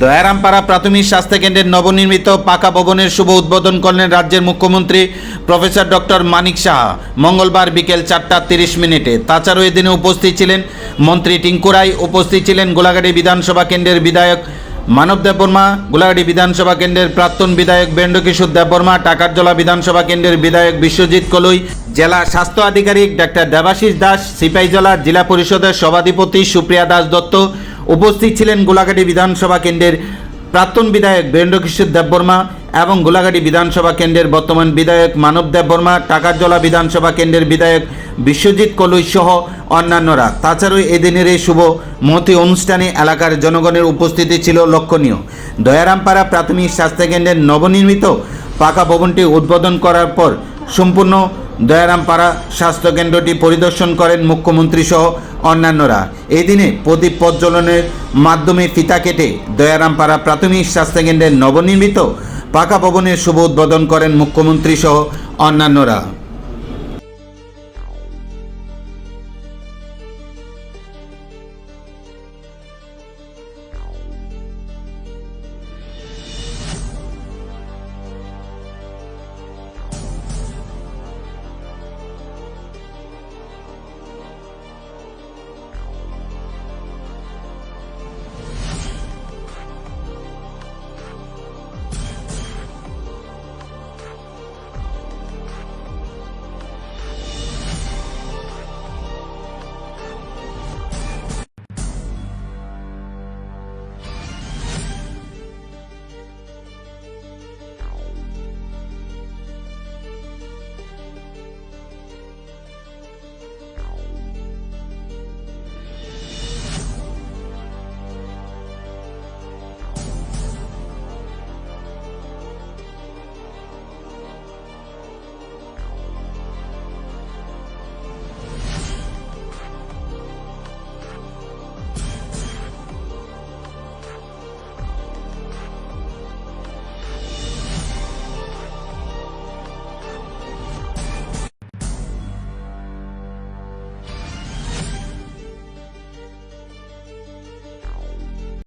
দয়ারামপাড়া প্রাথমিক স্বাস্থ্যকেন্দ্রের নবনির্মিত পাকা ভবনের শুভ উদ্বোধন করলেন রাজ্যের মুখ্যমন্ত্রী প্রফেসর ডক্টর মানিক সাহা। মঙ্গলবার বিকেল চারটা তিরিশ মিনিটে। তাছাড়াও এদিনে উপস্থিত ছিলেন মন্ত্রী টিঙ্কু রায়, উপস্থিত ছিলেন গোলাঘাটি বিধানসভা কেন্দ্রের বিধায়ক মানব দেববর্মা গোলাঘাটি বিধানসভা কেন্দ্রের প্রাক্তন বিধায়ক বেন্ডকিশোর দেববর্মা টাকারজলা বিধানসভা কেন্দ্রের বিধায়ক বিশ্বজিৎ কলই, জেলা স্বাস্থ্য আধিকারিক ডাক্তার দেবাশিস দাস, সিপাহীজলা জেলা পরিষদের সভাধিপতি সুপ্রিয়া দাস দত্ত উপস্থিত ছিলেন গোলাঘাটি বিধানসভা কেন্দ্রের প্রাক্তন বিধায়ক বীরেন্দ্রকিশোর দেববর্মা এবং গোলাঘাটি বিধানসভা কেন্দ্রের বর্তমান বিধায়ক মানব দেববর্মা, টাকারজলা বিধানসভা কেন্দ্রের বিধায়ক বিশ্বজিৎ কলুই সহ অন্যান্যরা। তাছাড়াও এদিনের এই শুভ মহতি অনুষ্ঠানে এলাকার জনগণের উপস্থিতি ছিল লক্ষণীয়। দয়ারামপাড়া প্রাথমিক স্বাস্থ্যকেন্দ্রের নবনির্মিত পাকা ভবনটি উদ্বোধন করার পর সম্পূর্ণ দয়ারামপাড়া স্বাস্থ্যকেন্দ্রটি পরিদর্শন করেন মুখ্যমন্ত্রী সহ অন্যান্যরা। এই দিনে প্রদীপ প্রজ্বলনের মাধ্যমে ফিতা কেটে দয়ারামপাড়া প্রাথমিক স্বাস্থ্যকেন্দ্রের নবনির্মিত পাকা ভবনের শুভ উদ্বোধন করেন মুখ্যমন্ত্রী সহ অন্যান্যরা।